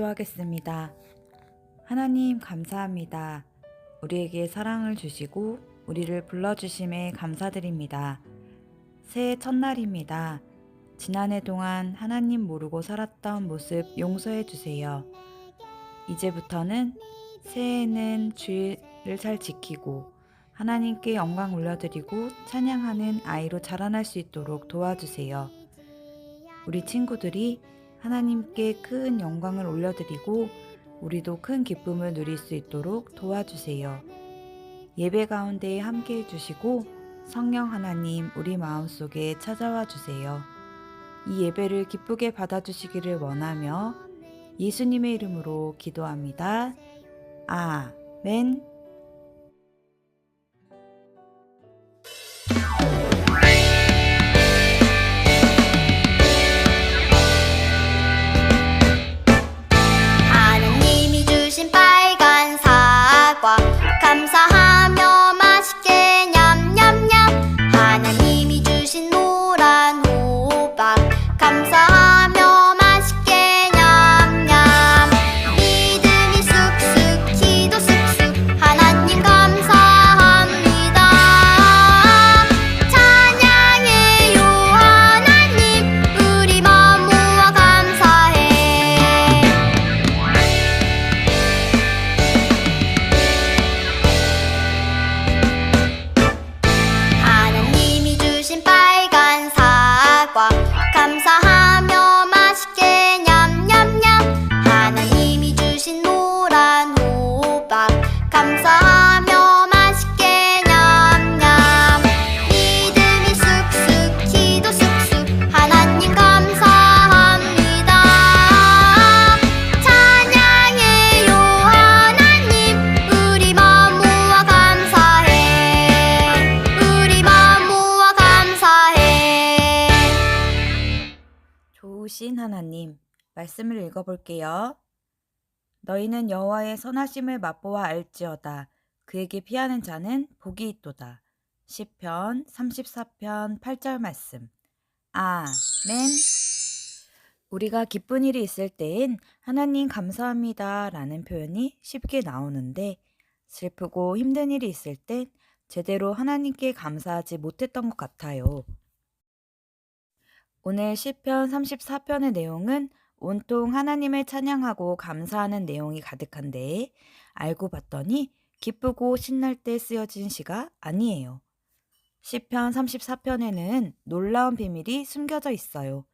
기도하겠습니다. 하나님 감사합니다. 우리에게 사랑을 주시고 우리를 불러주심에 감사드립니다. 새해 첫날입니다. 지난해 동안 하나님 모르고 살았던 모습 용서해 주세요. 이제부터는 새해에는 주의를 잘 지키고 하나님께 영광 올려드리고 찬양하는 아이로 자라날 수 있도록 도와주세요. 우리 친구들이 하나님께 큰 영광을 올려드리고 우리도 큰 기쁨을 누릴 수 있도록 도와주세요. 예배 가운데 함께 해주시고 성령 하나님 우리 마음속에 찾아와 주세요. 이 예배를 기쁘게 받아주시기를 원하며 예수님의 이름으로 기도합니다. 아멘. 하나님, 말씀을 읽어볼게요. 너희는 여호와의 선하심을 맛보아 알지어다. 그에게 피하는 자는 복이 있도다. 시편 34편 8절 말씀. 아멘. 우리가 기쁜 일이 있을 때엔 하나님 감사합니다 라는 표현이 쉽게 나오는데 슬프고 힘든 일이 있을 땐 제대로 하나님께 감사하지 못했던 것 같아요. 오늘 시편 34편의 내용은 온통 하나님을 찬양하고 감사하는 내용이 가득한데 알고 봤더니 기쁘고 신날 때 쓰여진 시가 아니에요. 시편 34편에는 놀라운 비밀이 숨겨져 있어요.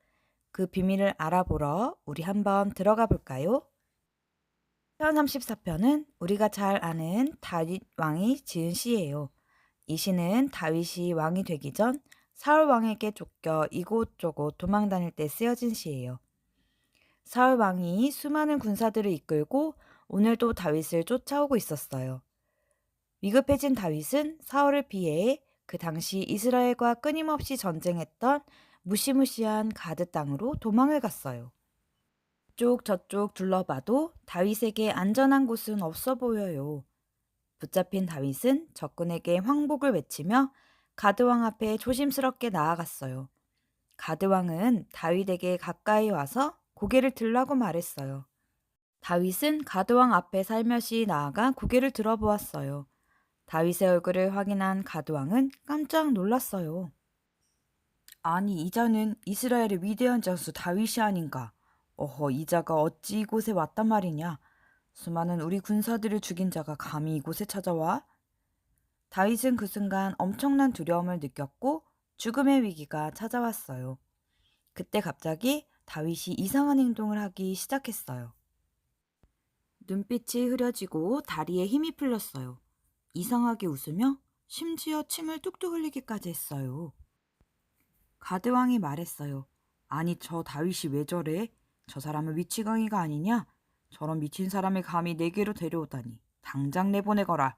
그 비밀을 알아보러 우리 한번 들어가 볼까요? 시편 34편은 우리가 잘 아는 다윗 왕이 지은 시예요. 이 시는 다윗이 왕이 되기 전 사울 왕에게 쫓겨 이곳저곳 도망 다닐 때 쓰여진 시예요. 사울 왕이 수많은 군사들을 이끌고 오늘도 다윗을 쫓아오고 있었어요. 위급해진 다윗은 사울을 피해 그 당시 이스라엘과 끊임없이 전쟁했던 무시무시한 가드 땅으로 도망을 갔어요. 이쪽 저쪽 둘러봐도 다윗에게 안전한 곳은 없어 보여요. 붙잡힌 다윗은 적군에게 황복을 외치며 가드왕 앞에 조심스럽게 나아갔어요. 가드왕은 다윗에게 가까이 와서 고개를 들라고 말했어요. 다윗은 가드왕 앞에 살며시 나아가 고개를 들어보았어요. 다윗의 얼굴을 확인한 가드왕은 깜짝 놀랐어요. 아니 이자는 이스라엘의 위대한 장수 다윗이 아닌가? 어허 이자가 어찌 이곳에 왔단 말이냐? 수많은 우리 군사들을 죽인 자가 감히 이곳에 찾아와? 다윗은 그 순간 엄청난 두려움을 느꼈고 죽음의 위기가 찾아왔어요. 그때 갑자기 다윗이 이상한 행동을 하기 시작했어요. 눈빛이 흐려지고 다리에 힘이 풀렸어요. 이상하게 웃으며 심지어 침을 뚝뚝 흘리기까지 했어요. 가드왕이 말했어요. 아니 저 다윗이 왜 저래? 저 사람은 미치광이가 아니냐? 저런 미친 사람을 감히 내게로 데려오다니 당장 내보내거라.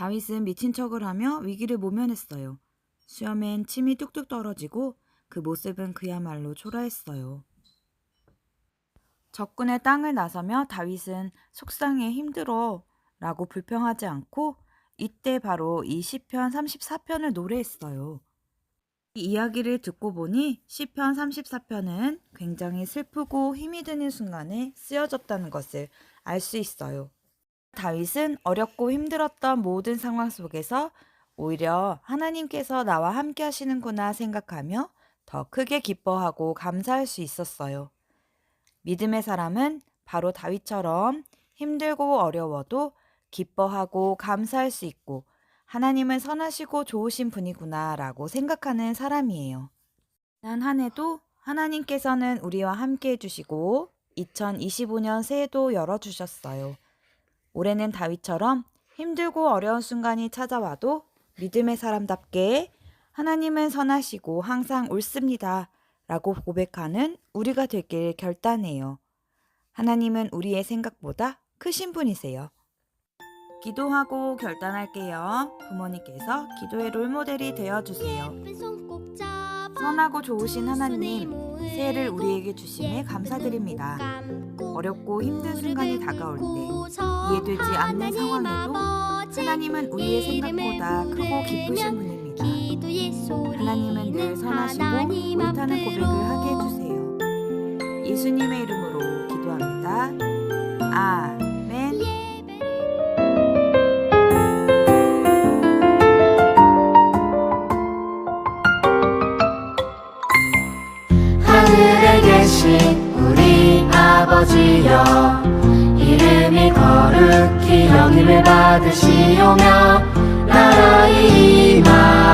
다윗은 미친 척을 하며 위기를 모면했어요. 수염엔 침이 뚝뚝 떨어지고 그 모습은 그야말로 초라했어요. 적군의 땅을 나서며 다윗은 속상해 힘들어 라고 불평하지 않고 이때 바로 이 시편 34편을 노래했어요. 이 이야기를 듣고 보니 시편 34편은 굉장히 슬프고 힘이 드는 순간에 쓰여졌다는 것을 알 수 있어요. 다윗은 어렵고 힘들었던 모든 상황 속에서 오히려 하나님께서 나와 함께 하시는구나 생각하며 더 크게 기뻐하고 감사할 수 있었어요. 믿음의 사람은 바로 다윗처럼 힘들고 어려워도 기뻐하고 감사할 수 있고 하나님은 선하시고 좋으신 분이구나 라고 생각하는 사람이에요. 지난 한 해도 하나님께서는 우리와 함께 해주시고 2025년 새해도 열어주셨어요. 올해는 다윗처럼 힘들고 어려운 순간이 찾아와도 믿음의 사람답게 하나님은 선하시고 항상 옳습니다. 라고 고백하는 우리가 되길 결단해요. 하나님은 우리의 생각보다 크신 분이세요. 기도하고 결단할게요. 부모님께서 기도의 롤모델이 되어주세요. 선하고 좋으신 하나님, 새해를 우리에게 주심에 감사드립니다. 어렵고 힘든 순간이 다가올 때 이해되지 않는 상황에도 하나님은 우리의 생각보다 크고 기쁘신 분입니다. 하나님은 늘 선하시고 옳다는 고백을 하게 해주세요. 예수님의 이름으로 기도합니다. 아 지여 이름이 거룩히 여김을 받으시오며 나라의 임하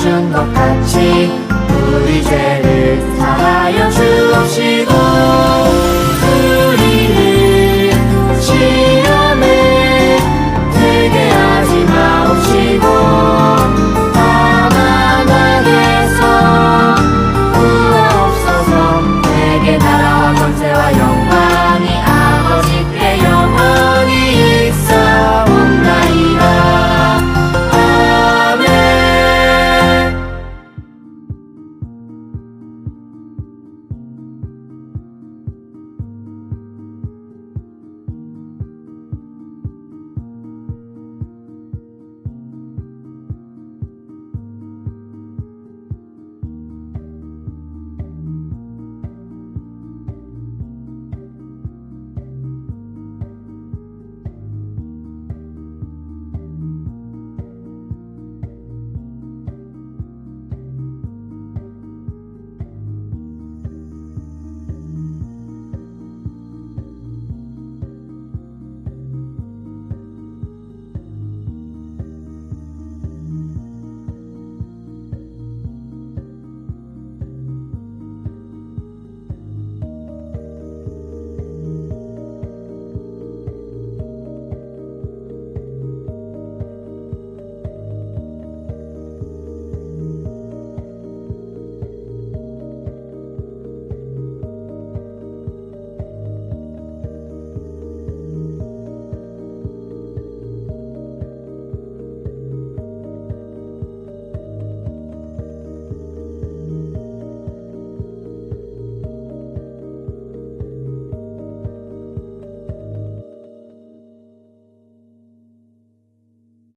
사하여 준 것 같이 우리 죄를 사하여 주옵시고